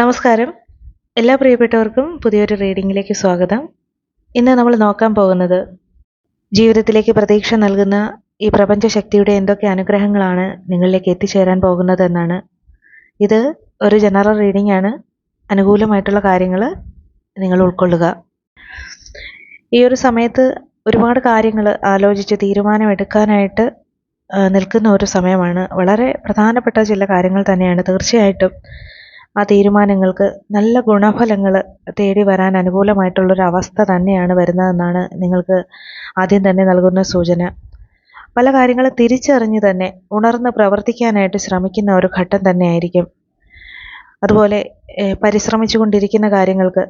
നമസ്കാരം. എല്ലാ പ്രിയപ്പെട്ടവർക്കും പുതിയൊരു റീഡിങ്ങിലേക്ക് സ്വാഗതം. ഇന്ന് നമ്മൾ നോക്കാൻ പോകുന്നത് ജീവിതത്തിലേക്ക് പ്രതീക്ഷ നൽകുന്ന ഈ പ്രപഞ്ച ശക്തിയുടെ എന്തൊക്കെ അനുഗ്രഹങ്ങളാണ് നിങ്ങളിലേക്ക് എത്തിച്ചേരാൻ പോകുന്നത് എന്നാണ് ഇത് ഒരു ജനറൽ റീഡിംഗ് ആണ് അനുകൂലമായിട്ടുള്ള കാര്യങ്ങൾ നിങ്ങൾ ഉൾക്കൊള്ളുക. ഈ ഒരു സമയത്ത് ഒരുപാട് കാര്യങ്ങൾ ആലോചിച്ച് തീരുമാനമെടുക്കാനായിട്ട് നിൽക്കുന്ന ഒരു സമയമാണ്. വളരെ പ്രധാനപ്പെട്ട ചില കാര്യങ്ങൾ തന്നെയാണ്. തീർച്ചയായിട്ടും ആ തീരുമാനങ്ങൾക്ക് നല്ല ഗുണഫലങ്ങൾ തേടി വരാൻ അനുകൂലമായിട്ടുള്ളൊരു അവസ്ഥ തന്നെയാണ് വരുന്നതെന്നാണ് നിങ്ങൾക്ക് ആദ്യം തന്നെ നൽകുന്ന സൂചന. പല കാര്യങ്ങളും തിരിച്ചറിഞ്ഞ് തന്നെ ഉണർന്ന് പ്രവർത്തിക്കാനായിട്ട് ശ്രമിക്കുന്ന ഒരു ഘട്ടം തന്നെയായിരിക്കും. അതുപോലെ പരിശ്രമിച്ചു കൊണ്ടിരിക്കുന്ന കാര്യങ്ങൾക്ക്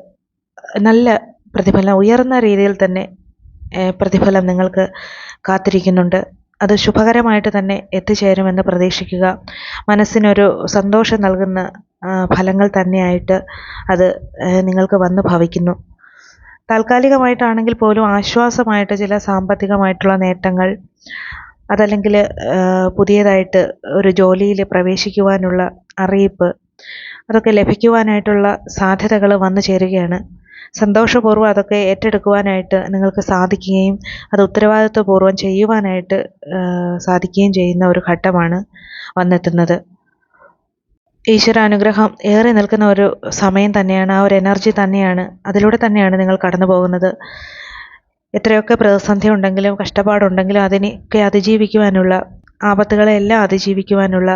നല്ല പ്രതിഫലം ഉയർന്ന രീതിയിൽ തന്നെ പ്രതിഫലം നിങ്ങൾക്ക് കാത്തിരിക്കുന്നുണ്ട്. അത് ശുഭകരമായിട്ട് തന്നെ എത്തിച്ചേരുമെന്ന് പ്രതീക്ഷിക്കുക. മനസ്സിനൊരു സന്തോഷം നൽകുന്ന ഫലങ്ങൾ തന്നെയായിട്ട് അത് നിങ്ങൾക്ക് വന്ന് ഭവിക്കുന്നു. താൽക്കാലികമായിട്ടാണെങ്കിൽ പോലും ആശ്വാസമായിട്ട് ചില സാമ്പത്തികമായിട്ടുള്ള നേട്ടങ്ങൾ അതല്ലെങ്കിൽ പുതിയതായിട്ട് ഒരു ജോലിയിൽ പ്രവേശിക്കുവാനുള്ള അറിയിപ്പ് അതൊക്കെ ലഭിക്കുവാനായിട്ടുള്ള സാധ്യതകൾ വന്നു ചേരുകയാണ്. സന്തോഷപൂർവം അതൊക്കെ ഏറ്റെടുക്കുവാനായിട്ട് നിങ്ങൾക്ക് സാധിക്കുകയും അത് ഉത്തരവാദിത്വപൂർവം ചെയ്യുവാനായിട്ട് സാധിക്കുകയും ചെയ്യുന്ന ഒരു ഘട്ടമാണ് വന്നെത്തുന്നത്. ഈശ്വര അനുഗ്രഹം ഏറി നിൽക്കുന്ന ഒരു സമയം തന്നെയാണ് ആ ഒരു എനർജി തന്നെയാണ് അതിലൂടെ തന്നെയാണ് നിങ്ങൾ കടന്നു പോകുന്നത്. എത്രയൊക്കെ പ്രതിസന്ധി ഉണ്ടെങ്കിലും കഷ്ടപ്പാടുണ്ടെങ്കിലും അതിനെയൊക്കെ അതിജീവിക്കുവാനുള്ള ആപത്തുകളെ എല്ലാം അതിജീവിക്കുവാനുള്ള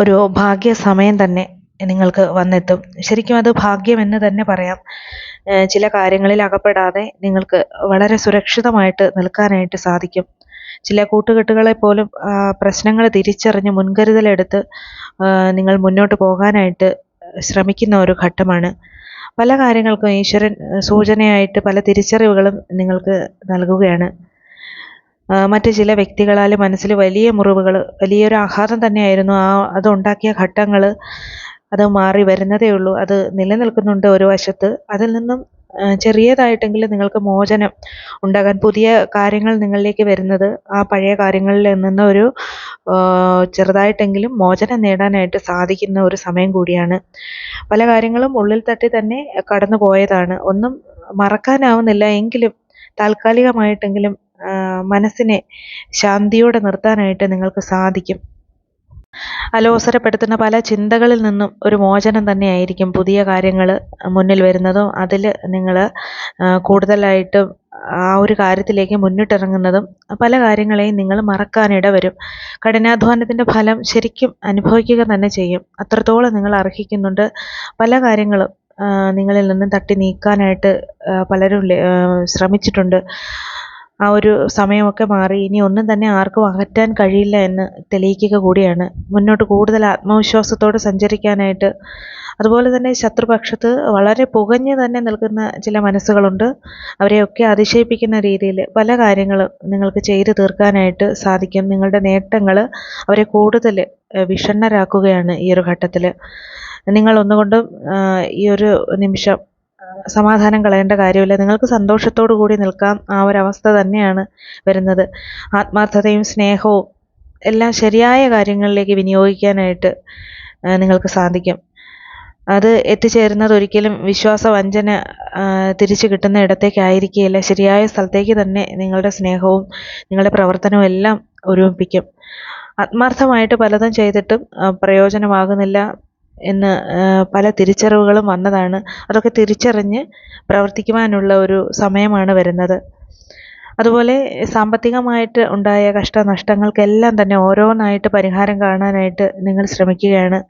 ഒരു ഭാഗ്യ സമയം തന്നെ നിങ്ങൾക്ക് വന്നെത്തും. ശരിക്കും അത് ഭാഗ്യമെന്ന് തന്നെ പറയാം. ചില കാര്യങ്ങളിൽ അകപ്പെടാതെ നിങ്ങൾക്ക് വളരെ സുരക്ഷിതമായിട്ട് നിൽക്കാനായിട്ട് സാധിക്കും. ചില കൂട്ടുകെട്ടുകളെ പോലും പ്രശ്നങ്ങൾ തിരിച്ചറിഞ്ഞ് മുൻകരുതലെടുത്ത് നിങ്ങൾ മുന്നോട്ട് പോകാനായിട്ട് ശ്രമിക്കുന്ന ഒരു ഘട്ടമാണ്. പല കാര്യങ്ങൾക്കും ഈശ്വരൻ സൂചനയായിട്ട് പല തിരിച്ചറിവുകളും നിങ്ങൾക്ക് നൽകുകയാണ്. മറ്റു ചില വ്യക്തികളാൽ മനസ്സിൽ വലിയ മുറിവുകൾ വലിയൊരു ആഘാതം തന്നെയായിരുന്നു. ആ അതുണ്ടാക്കിയ ഘട്ടങ്ങൾ അത് മാറി വരുന്നതേ ഉള്ളൂ അത് നിലനിൽക്കുന്നുണ്ട് ഒരു വശത്ത്. അതിൽ നിന്നും ചെറിയതായിട്ടെങ്കിലും നിങ്ങൾക്ക് മോചനം ഉണ്ടാകാൻ പുതിയ കാര്യങ്ങൾ നിങ്ങളിലേക്ക് വരുന്നത്. ആ പഴയ കാര്യങ്ങളിൽ നിന്ന് ഒരു ചെറുതായിട്ടെങ്കിലും മോചനം നേടാനായിട്ട് സാധിക്കുന്ന ഒരു സമയം കൂടിയാണ്. പല കാര്യങ്ങളും ഉള്ളിൽ തട്ടി തന്നെ കടന്നു പോയതാണ്. ഒന്നും മറക്കാനാവുന്നില്ല. എങ്കിലും താൽക്കാലികമായിട്ടെങ്കിലും മനസ്സിനെ ശാന്തിയോടെ നിർത്താനായിട്ട് നിങ്ങൾക്ക് സാധിക്കും. അലോസരപ്പെടുത്തുന്ന പല ചിന്തകളിൽ നിന്നും ഒരു മോചനം തന്നെയായിരിക്കും പുതിയ കാര്യങ്ങൾ മുന്നിൽ വരുന്നതും അതിൽ നിങ്ങൾ കൂടുതലായിട്ടും ആ ഒരു കാര്യത്തിലേക്ക് മുന്നിട്ടിറങ്ങുന്നതും പല കാര്യങ്ങളെയും നിങ്ങൾ മറക്കാനിട വരും കഠിനാധ്വാനത്തിന്റെ ഫലം ശരിക്കും അനുഭവിക്കുക തന്നെ ചെയ്യും. അത്രത്തോളം നിങ്ങൾ അർഹിക്കുന്നുണ്ട്. പല കാര്യങ്ങളും നിങ്ങളിൽ നിന്നും തട്ടി നീക്കാനായിട്ട് പലരും ശ്രമിച്ചിട്ടുണ്ട്. ആ ഒരു സമയമൊക്കെ മാറി. ഇനി ഒന്നും തന്നെ ആർക്കും അകറ്റാൻ കഴിയില്ല എന്ന് തെളിയിക്കുക കൂടിയാണ്. മുന്നോട്ട് കൂടുതൽ ആത്മവിശ്വാസത്തോടെ സഞ്ചരിക്കാനായിട്ട്. അതുപോലെ തന്നെ ശത്രുപക്ഷത്ത് വളരെ പുകഞ്ഞ് തന്നെ നിൽക്കുന്ന ചില മനസ്സുകളുണ്ട്. അവരെയൊക്കെ അതിശയിപ്പിക്കുന്ന രീതിയിൽ പല കാര്യങ്ങളും നിങ്ങൾക്ക് ചെയ്തു തീർക്കാനായിട്ട് സാധിക്കും. നിങ്ങളുടെ നേട്ടങ്ങൾ അവരെ കൂടുതൽ വിഷണ്ണരാക്കുകയാണ് ഈ ഒരു ഘട്ടത്തിൽ. നിങ്ങൾ ഒന്നുകൊണ്ടും ഈ ഒരു നിമിഷം സമാധാനം കളയേണ്ട കാര്യമില്ല. നിങ്ങൾക്ക് സന്തോഷത്തോടു കൂടി നിൽക്കാം. ആ ഒരവസ്ഥ തന്നെയാണ് വരുന്നത്. ആത്മാർത്ഥതയും സ്നേഹവും എല്ലാം ശരിയായ കാര്യങ്ങളിലേക്ക് വിനിയോഗിക്കാനായിട്ട് നിങ്ങൾക്ക് സാധിക്കും. അത് എത്തിച്ചേരുന്നത് ഒരിക്കലും വിശ്വാസവഞ്ചന വഞ്ചന തിരിച്ചു കിട്ടുന്ന ഇടത്തേക്കായിരിക്കുകയില്ല. ശരിയായ സ്ഥലത്തേക്ക് തന്നെ നിങ്ങളുടെ സ്നേഹവും നിങ്ങളുടെ പ്രവർത്തനവും എല്ലാം ഒരുമിപ്പിക്കും. ആത്മാർത്ഥമായിട്ട് പലതും ചെയ്തിട്ടും പ്രയോജനമാകുന്നില്ല. എന്ന് പല തിരിച്ചറിവുകളും വന്നതാണ്. അതൊക്കെ തിരിച്ചറിഞ്ഞ് പ്രവർത്തിക്കുവാനുള്ള ഒരു സമയമാണ് വരുന്നത്. അതുപോലെ സാമ്പത്തികമായിട്ട് ഉണ്ടായ കഷ്ടനഷ്ടങ്ങൾക്കെല്ലാം തന്നെ ഓരോന്നായിട്ട് പരിഹാരം കാണാനായിട്ട് നിങ്ങൾ ശ്രമിക്കുകയാണ്.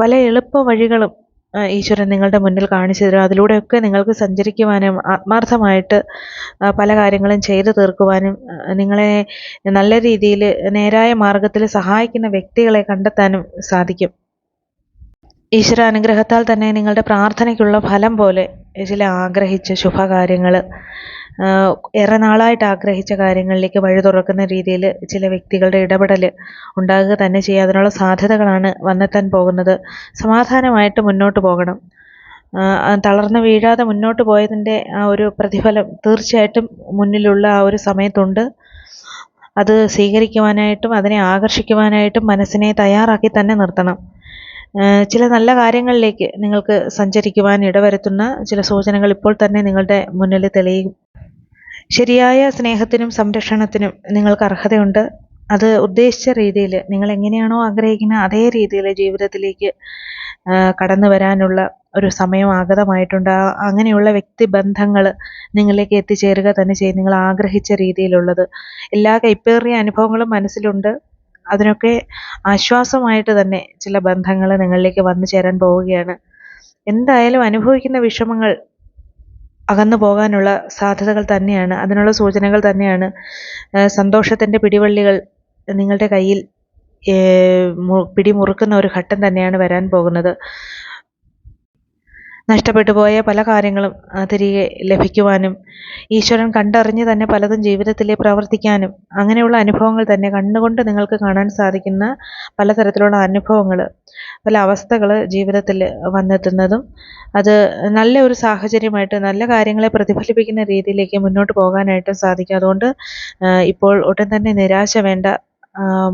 പല എളുപ്പ വഴികളും ഈശ്വരൻ നിങ്ങളുടെ മുന്നിൽ കാണിച്ചു തരും. അതിലൂടെയൊക്കെ നിങ്ങൾക്ക് സഞ്ചരിക്കുവാനും ആത്മാർത്ഥമായിട്ട് പല കാര്യങ്ങളും ചെയ്തു തീർക്കുവാനും നിങ്ങളെ നല്ല രീതിയിൽ നേരായ മാർഗത്തിൽ സഹായിക്കുന്ന വ്യക്തികളെ കണ്ടെത്താനും സാധിക്കും. ഈശ്വര അനുഗ്രഹത്താൽ തന്നെ നിങ്ങളുടെ പ്രാർത്ഥനയ്ക്കുള്ള ഫലം പോലെ ചില ആഗ്രഹിച്ച ശുഭകാര്യങ്ങൾ ഏറെ നാളായിട്ട് ആഗ്രഹിച്ച കാര്യങ്ങളിലേക്ക് വഴി തുറക്കുന്ന രീതിയിൽ ചില വ്യക്തികളുടെ ഇടപെടൽ ഉണ്ടാകുക തന്നെ ചെയ്യുക. അതിനുള്ള സാധ്യതകളാണ് വന്നെത്താൻ പോകുന്നത്. സമാധാനമായിട്ട് മുന്നോട്ട് പോകണം. തളർന്ന് വീഴാതെ മുന്നോട്ട് പോയതിന്റെ ആ ഒരു പ്രതിഫലം തീർച്ചയായിട്ടും മുന്നിലുള്ള ആ ഒരു സമയത്തുണ്ട്. അത് സ്വീകരിക്കുവാനായിട്ടും അതിനെ ആകർഷിക്കുവാനായിട്ടും മനസ്സിനെ തയ്യാറാക്കി തന്നെ നിർത്തണം. ചില നല്ല കാര്യങ്ങളിലേക്ക് നിങ്ങൾക്ക് സഞ്ചരിക്കുവാൻ ഇടവരുത്തുന്ന ചില സൂചനകൾ ഇപ്പോൾ തന്നെ നിങ്ങളുടെ മുന്നിൽ തെളിയും. ശരിയായ സ്നേഹത്തിനും സംരക്ഷണത്തിനും നിങ്ങൾക്ക് അർഹതയുണ്ട്. അത് ഉദ്ദേശിച്ച രീതിയിൽ നിങ്ങൾ എങ്ങനെയാണോ ആഗ്രഹിക്കുന്ന അതേ രീതിയിൽ ജീവിതത്തിലേക്ക് കടന്നു വരാനുള്ള ഒരു സമയം ആഗതമായിട്ടുണ്ട്. അങ്ങനെയുള്ള വ്യക്തിബന്ധങ്ങൾ നിങ്ങളിലേക്ക് എത്തിച്ചേരുക തന്നെ ചെയ്യും. നിങ്ങൾ ആഗ്രഹിച്ച രീതിയിലുള്ളത്. എല്ലാ കൈപ്പേറിയ അനുഭവങ്ങളും മനസ്സിലുണ്ട്. അതിനൊക്കെ ആശ്വാസമായിട്ട് തന്നെ ചില ബന്ധങ്ങൾ നിങ്ങളിലേക്ക് വന്നു ചേരാൻ പോവുകയാണ്. എന്തായാലും അനുഭവിക്കുന്ന വിഷമങ്ങൾ അകന്നു പോകാനുള്ള സാധ്യതകൾ തന്നെയാണ്. അതിനുള്ള സൂചനകൾ തന്നെയാണ്. സന്തോഷത്തിന്റെ പിടിവള്ളികൾ നിങ്ങളുടെ കയ്യിൽ പിടിമുറുക്കുന്ന ഒരു ഘട്ടം തന്നെയാണ് വരാൻ പോകുന്നത്. നഷ്ടപ്പെട്ടു പോയ പല കാര്യങ്ങളും തിരികെ ലഭിക്കുവാനും ഈശ്വരൻ കണ്ടറിഞ്ഞ് തന്നെ പലതും ജീവിതത്തിൽ പ്രവർത്തിക്കാനും അങ്ങനെയുള്ള അനുഭവങ്ങൾ തന്നെ കണ്ണുകൊണ്ട് നിങ്ങൾക്ക് കാണാൻ സാധിക്കുന്ന പലതരത്തിലുള്ള അനുഭവങ്ങൾ പല അവസ്ഥകൾ ജീവിതത്തിൽ വന്നെത്തുന്നതും അത് നല്ല ഒരു സാഹചര്യമായിട്ട് നല്ല കാര്യങ്ങളെ പ്രതിഫലിപ്പിക്കുന്ന രീതിയിലേക്ക് മുന്നോട്ട് പോകാനായിട്ടും സാധിക്കും. അതുകൊണ്ട് ഇപ്പോൾ ഒട്ടും തന്നെ നിരാശ വേണ്ട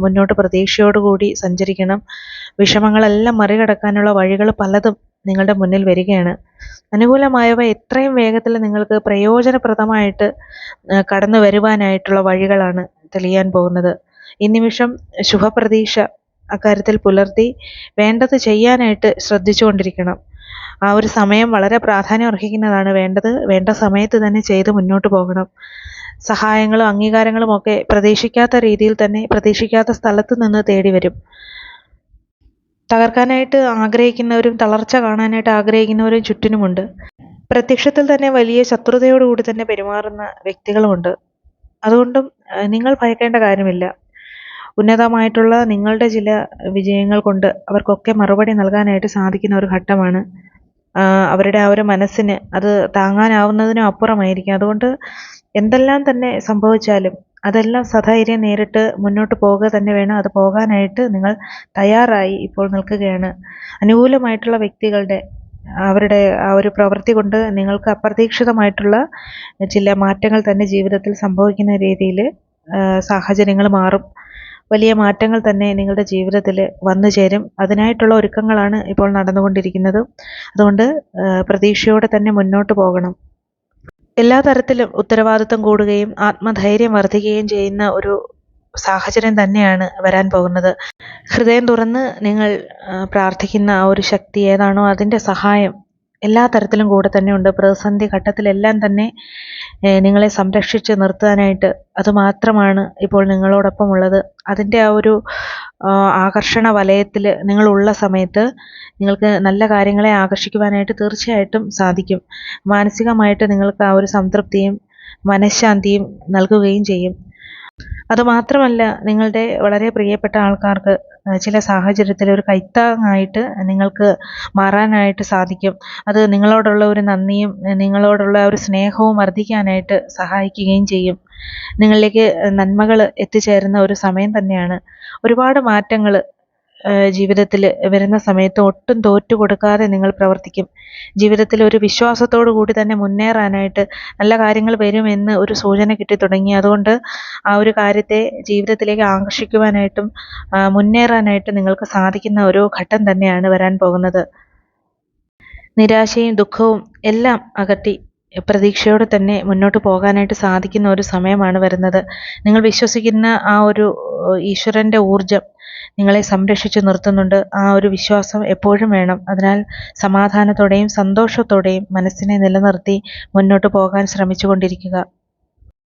മുന്നോട്ട് പ്രതീക്ഷയോടുകൂടി സഞ്ചരിക്കണം. വിഷമങ്ങളെല്ലാം മറികടക്കാനുള്ള വഴികൾ പലതും നിങ്ങളുടെ മുന്നിൽ വരികയാണ്. അനുകൂലമായവ എത്രയും വേഗത്തിൽ നിങ്ങൾക്ക് പ്രയോജനപ്രദമായിട്ട് കടന്നു വരുവാനായിട്ടുള്ള വഴികളാണ് തെളിയാൻ പോകുന്നത്. ഈ നിമിഷം ശുഭപ്രതീക്ഷ അക്കാര്യത്തിൽ പുലർത്തി വേണ്ടത് ചെയ്യാനായിട്ട് ശ്രദ്ധിച്ചുകൊണ്ടിരിക്കണം. ആ ഒരു സമയം വളരെ പ്രാധാന്യം അർഹിക്കുന്നതാണ് വേണ്ടത്. വേണ്ട സമയത്ത് തന്നെ ചെയ്ത് മുന്നോട്ട് പോകണം. സഹായങ്ങളും അംഗീകാരങ്ങളും ഒക്കെ പ്രതീക്ഷിക്കാത്ത രീതിയിൽ തന്നെ പ്രതീക്ഷിക്കാത്ത സ്ഥലത്ത് നിന്ന് തേടി വരും. തകർക്കാനായിട്ട് ആഗ്രഹിക്കുന്നവരും തളർച്ച കാണാനായിട്ട് ആഗ്രഹിക്കുന്നവരും ചുറ്റിനുമുണ്ട്. പ്രത്യക്ഷത്തിൽ തന്നെ വലിയ ശത്രുതയോടുകൂടി തന്നെ പെരുമാറുന്ന വ്യക്തികളുമുണ്ട്. അതുകൊണ്ടും നിങ്ങൾ ഭയക്കേണ്ട കാര്യമില്ല. ഉന്നതമായിട്ടുള്ള നിങ്ങളുടെ ചില വിജയങ്ങൾ കൊണ്ട് അവർക്കൊക്കെ മറുപടി നൽകാനായിട്ട് സാധിക്കുന്ന ഒരു ഘട്ടമാണ് അവരുടെ ആ ഒരു മനസ്സിന് അത് താങ്ങാനാവുന്നതിനും അപ്പുറമായിരിക്കും. അതുകൊണ്ട് എന്തെല്ലാം തന്നെ സംഭവിച്ചാലും അതെല്ലാം സധൈര്യം നേരിട്ട് മുന്നോട്ട് പോവുക തന്നെ വേണം. അത് പോകാനായിട്ട് നിങ്ങൾ തയ്യാറായി ഇപ്പോൾ നിൽക്കുകയാണ്. അനുകൂലമായിട്ടുള്ള വ്യക്തികളുടെ അവരുടെ ആ ഒരു പ്രവൃത്തി കൊണ്ട് നിങ്ങൾക്ക് അപ്രതീക്ഷിതമായിട്ടുള്ള ചില മാറ്റങ്ങൾ തന്നെ ജീവിതത്തിൽ സംഭവിക്കുന്ന രീതിയിൽ സാഹചര്യങ്ങൾ മാറും. വലിയ മാറ്റങ്ങൾ തന്നെ നിങ്ങളുടെ ജീവിതത്തിൽ വന്നു ചേരും. അതിനായിട്ടുള്ള ഒരുക്കങ്ങളാണ് ഇപ്പോൾ നടന്നുകൊണ്ടിരിക്കുന്നത്. അതുകൊണ്ട് പ്രതീക്ഷയോടെ തന്നെ മുന്നോട്ട് പോകണം. എല്ലാ തരത്തിലും ഉത്തരവാദിത്വം കൂടുകയും ആത്മധൈര്യം വർദ്ധിക്കുകയും ചെയ്യുന്ന ഒരു സാഹചര്യം തന്നെയാണ് വരാൻ പോകുന്നത്. ഹൃദയം തുറന്ന് നിങ്ങൾ പ്രാർത്ഥിക്കുന്ന ആ ഒരു ശക്തി ഏതാണോ അതിന്റെ സഹായം എല്ലാ തരത്തിലും കൂടെ തന്നെ ഉണ്ട്. പ്രതിസന്ധി ഘട്ടത്തിലെല്ലാം തന്നെ നിങ്ങളെ സംരക്ഷിച്ച് നിർത്താനായിട്ട് അതുമാത്രമാണ് ഇപ്പോൾ നിങ്ങളോടൊപ്പം ഉള്ളത് അതിന്റെ ആ ഒരു ആകർഷണ വലയത്തിൽ നിങ്ങളുള്ള സമയത്ത് നിങ്ങൾക്ക് നല്ല കാര്യങ്ങളെ ആകർഷിക്കുവാനായിട്ട് തീർച്ചയായിട്ടും സാധിക്കും. മാനസികമായിട്ട് നിങ്ങൾക്ക് ആ ഒരു സംതൃപ്തിയും മനഃശാന്തിയും നൽകുകയും ചെയ്യും. അതുമാത്രമല്ല നിങ്ങളുടെ വളരെ പ്രിയപ്പെട്ട ആൾക്കാർക്ക് ചില സാഹചര്യത്തിൽ ഒരു കൈത്താങ്ങായിട്ട് നിങ്ങൾക്ക് മാറാനായിട്ട് സാധിക്കും. അത് നിങ്ങളോടുള്ള ഒരു നന്ദിയും നിങ്ങളോടുള്ള ഒരു സ്നേഹവും വർദ്ധിക്കാനായിട്ട് സഹായിക്കുകയും ചെയ്യും. നിങ്ങളിലേക്ക് നന്മകൾ എത്തിച്ചേരുന്ന ഒരു സമയം തന്നെയാണ്. ഒരുപാട് മാറ്റങ്ങൾ ജീവിതത്തിൽ വരുന്ന സമയത്ത് ഒട്ടും തോറ്റു കൊടുക്കാതെ നിങ്ങൾ പ്രവർത്തിക്കും. ജീവിതത്തിൽ ഒരു വിശ്വാസത്തോടു കൂടി തന്നെ മുന്നേറാനായിട്ട് നല്ല കാര്യങ്ങൾ വരുമെന്ന് ഒരു സൂചന കിട്ടി തുടങ്ങി. അതുകൊണ്ട് ആ ഒരു കാര്യത്തെ ജീവിതത്തിലേക്ക് ആകർഷിക്കുവാനായിട്ടും മുന്നേറാനായിട്ട് നിങ്ങൾക്ക് സാധിക്കുന്ന ഒരു ഘട്ടം തന്നെയാണ് വരാൻ പോകുന്നത്. നിരാശയും ദുഃഖവും എല്ലാം അകറ്റി പ്രതീക്ഷയോടെ തന്നെ മുന്നോട്ട് പോകാനായിട്ട് സാധിക്കുന്ന ഒരു സമയമാണ് വരുന്നത്. നിങ്ങൾ വിശ്വസിക്കുന്ന ആ ഒരു ഈശ്വരന്റെ ഊർജം നിങ്ങളെ സംരക്ഷിച്ചു നിർത്തുന്നുണ്ട്. ആ ഒരു വിശ്വാസം എപ്പോഴും വേണം. അതിനാൽ സമാധാനത്തോടെയും സന്തോഷത്തോടെയും മനസ്സിനെ നിലനിർത്തി മുന്നോട്ട് പോകാൻ ശ്രമിച്ചുകൊണ്ടിരിക്കുക.